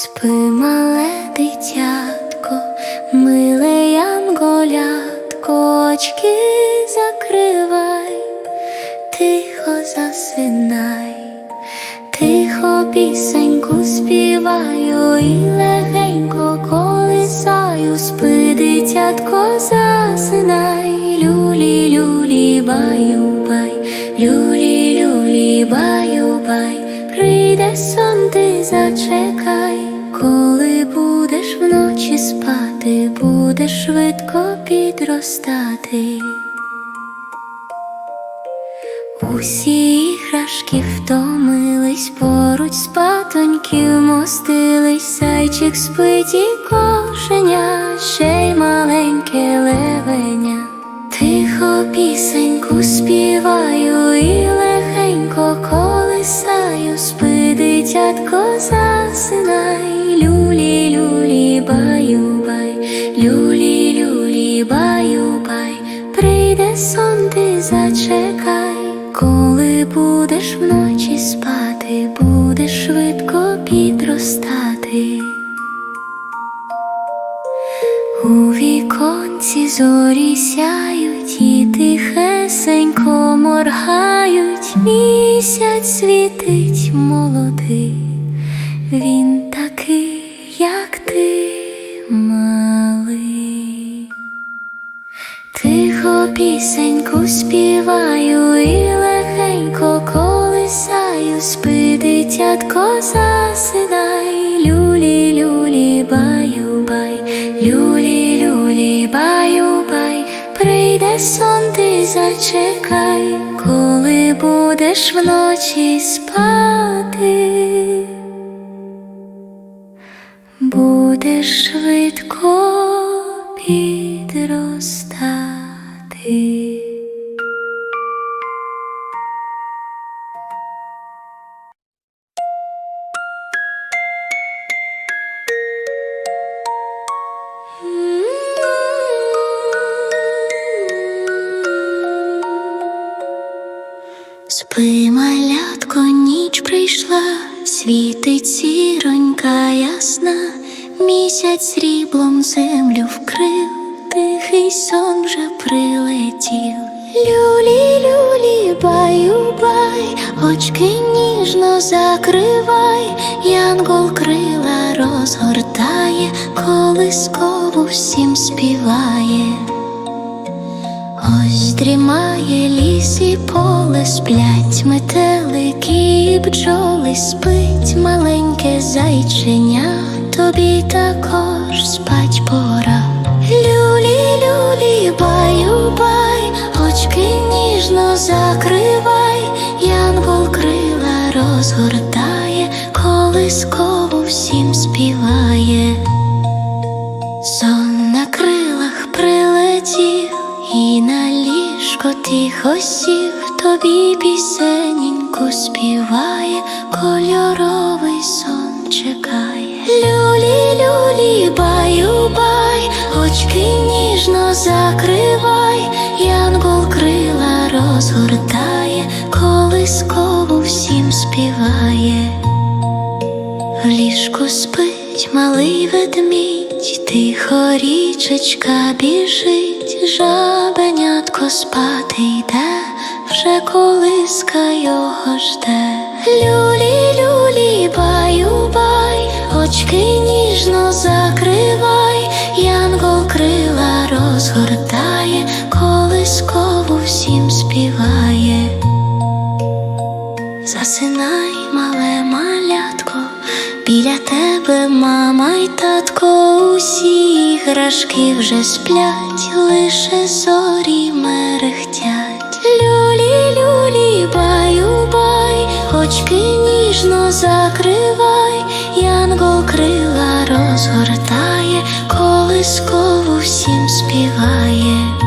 Спи, мале дитятко, миле янголятко, очки закривай, тихо засинай, тихо пісеньку співаю і легенько колисаю, спи, дитятко, засинай, люлі, люлі, баю, бай, люлі, люлі, баю, бай прийде сон, ти зачекай, коли будеш вночі спати, будеш швидко підростати. Усі іграшки втомились, поруч спатоньків мостились, зайчик спить і кошеня, ще й маленьке левеня. Тихо пісеньку співаю і легенько колисаю, спи, дитятко, засинай, люлі, люлі, баю, бай, люлі, люлі, баю, бай, прийде сон, ти зачекай, коли будеш вночі спати, будеш швидко підростати. У віконці зорі сяють і тихесенько моргають, місяць світить молодий, він такий, як ти, малий. Тихо пісеньку співаю і легенько колисаю, спи, дитятко, засинай, люлі, люлі, баю, сон, ти зачекай, коли будеш вночі спати, будеш швидко підростати. Спи, малятко, ніч прийшла, світить сіронька ясна, місяць сріблом землю вкрив, тихий сон вже прилетів. Люлі, люлі, баю, бай, очки ніжно закривай, янгол крила розгортає, колискову всім співає. Ось дрімає ліс і поле, сплять метелики і бджоли, спить маленьке зайченя, тобі також спать пора. Люлі, люлі, баю, бай, очки ніжно закривай, янгол крила розгортає, колискову всім співає. Сон на крилах прилетів і на ліжко тихо сів, тобі пісененьку співає, кольоровий сон чекає. Люлі, люлі, баю, бай, очки ніжно закривай, янгол крила розгортає, колискову всім співає. В ліжку спить малий ведмідь, тихо річечка біжить, жабенятко спати йде, вже колиска його жде. Люлі, люлі, баю, бай, очки ніжно закривай, янгол крила розгортає, колискову всім співає. Засинай, мале малятко, біля тебе мама й татко, усі іграшки вже сплять, лише зорі мерехтять. Люлі, люлі, баю, бай, очки ніжно закривай, янгол крила розгортає, колискову всім співає.